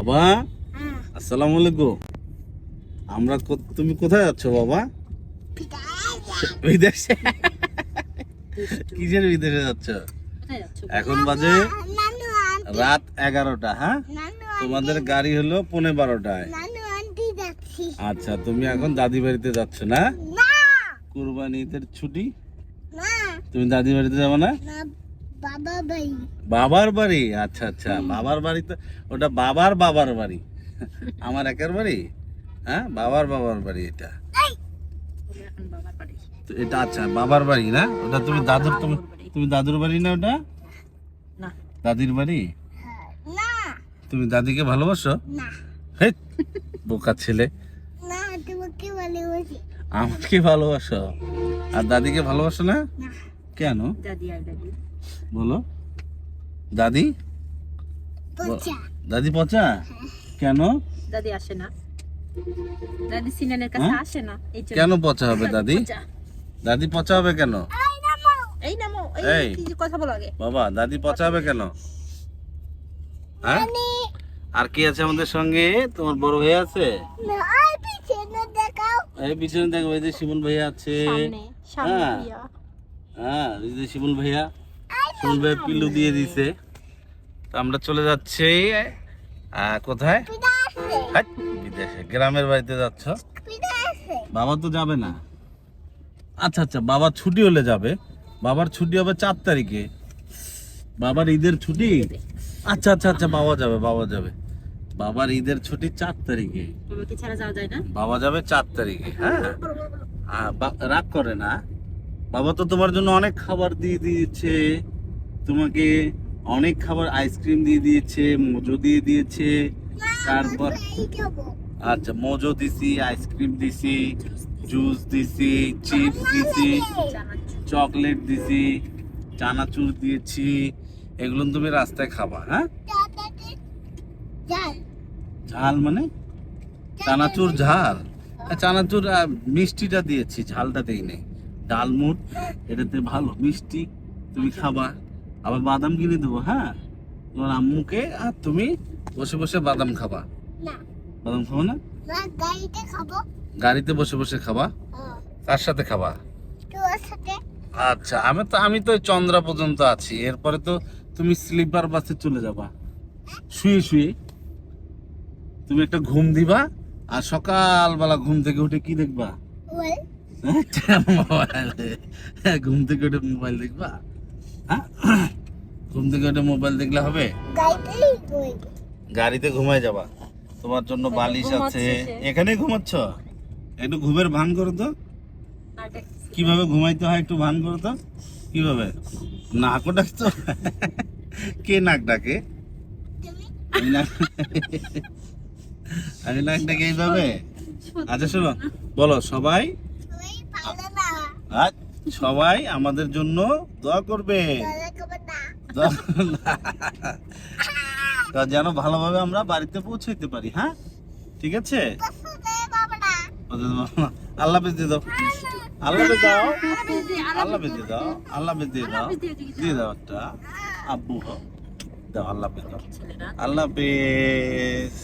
বাবা আসসালামু আলাইকুম। আমরা তুমি কোথায় যাচ্ছ বাবা? বিদেশে? কিসের বিদেশে যাচ্ছ? এখন বাজে রাত এগারোটা হ্যাঁ? তোমাদের গাড়ি হলো পৌনে বারোটায়। আচ্ছা তুমি এখন দাদি বাড়িতে যাচ্ছ না? কুরবানি ঈদের ছুটি? তুমি দাদি বাড়িতে যাব না। বাবার বাড়ি। আচ্ছা আচ্ছা বাবার বাড়ি তো ওটা বাবার বাবার বাড়ি। আমার একের বাড়ি? হ্যাঁ বাবার বাবার বাড়ি এটা। এটা আচ্ছা বাবার বাড়ি না? ওটা তুমি দাদুর তুমি তুমি দাদুর বাড়ি না ওটা? না। দাদির বাড়ি? না। তুমি দাদিকে ভালোবাসো? না। হে বোকা ছেলে। আমাকে ভালোবাসো? আর দাদিকে ভালোবাসো না? না। কেন? দাদি আর দাদি। বলো। দাদি? দাদি পচা? কেন? দাদি আসে না। দাদি সিনানের কাছে হ্যাঁ? আসে না কেন পচা হবে দাদি দাদি? পচা। হবে কেন? এই নামো। এই। এই কি যে কথা বলো আগে। বাবা দাদি পচা হবে কেন? হ্যাঁ? আর কি আছে আমাদের সঙ্গে? তোমার বড় ভাই আছে? এই পিছনে দেখো এই যে শিমুল ভাইয়া আছে। সামনে সামনে হ্যাঁ। হ্যাঁ এই যে শিমুল ভাইয়া। ভাইয়া পিলু দিয়ে দিছে। তো আমরা চলে যাচ্ছি কোথায়? বিদেশে গ্রামের বাড়িতে যাচ্ছ? বাবা তো যাবে না। আচ্ছা আচ্ছা বাবার ছুটি হলে যাবে। বাবার ছুটি হবে চার তারিখে। বাবার ঈদের ছুটি? আচ্ছা আচ্ছা আচ্ছা বাবা যাবে বাবা যাবে। বাবার ঈদের ছুটি চার তারিখে। বাবাকে ছাড়া যাওয়া যায় না? বাবা যাবে চার তারিখে হ্যাঁ? রাগ করে না। বাবা তো তোমার জন্য অনেক খাবার দিয়ে দিয়েছে। তোমাকে অনেক খাবার আইসক্রিম দিয়ে দিয়েছে, মজো দিয়ে দিয়েছে। তারপর আচ্ছা মজো দিছি আইসক্রিম দিছি জুস দিছি চিপস দিছি চকলেট দিছি, চানাচুর দিয়েছি। এগুলো তুমি রাস্তায় খাবা হ্যাঁ? ঝাল মানে? চানাচুর ঝাল। চানাচুর মিষ্টিটা দিয়েছি, ঝালটা দেই নেই ডালমুট এটাতে ভালো, মিষ্টি তুমি খাবা। আবার বাদাম কিনে দেবো হ্যাঁ? তোমার আম্মুকে আর তুমি বসে বসে বাদাম খাবা। বাদাম খাব না? গাড়িতে বসে বসে খাবা? কার সাথে খাবা? আচ্ছা আমি তো আমি তো চন্দ্রা পর্যন্ত আছি। এরপরে তো তুমি স্লিপার বাসে চলে যাবা। শুয়ে শুয়ে। তুমি একটা ঘুম দিবা আর সকালবেলা ঘুম থেকে উঠে কি দেখবা? ঘুম থেকে উঠে মোবাইল দেখবা? হ্যাঁ? ঘুম থেকে উঠে মোবাইল দেখলে হবে? গাড়িতে ঘুমায় যাবা। তোমার জন্য বালিশ আছে। সে। এখানেই ঘুমাচ্ছ? একটু ঘুমের ভান করো তো। কীভাবে ঘুমাইতে হয় একটু ভান করো তো। কীভাবে? নাকও ডাকতো কে নাক ডাকে? তুমি? আমি নাক ডাকে এইভাবে? আচ্ছা শোনো। বলো সবাই? আজ সবাই আমাদের জন্য দোয়া করবে। যেন ভালোভাবে আমরা বাড়িতে পৌঁছাইতে পারি হ্যাঁ? ঠিক আছে? আল্লাহ দিয়ে দাও। আল্লাহ দাও। আল্লাহ দিয়ে দাও। আল্লাহ দিয়ে দাও। দিয়ে দাও একটা আব্বু। দাও আল্লাহ হাফেজ দাও। আল্লাহ হাফেজ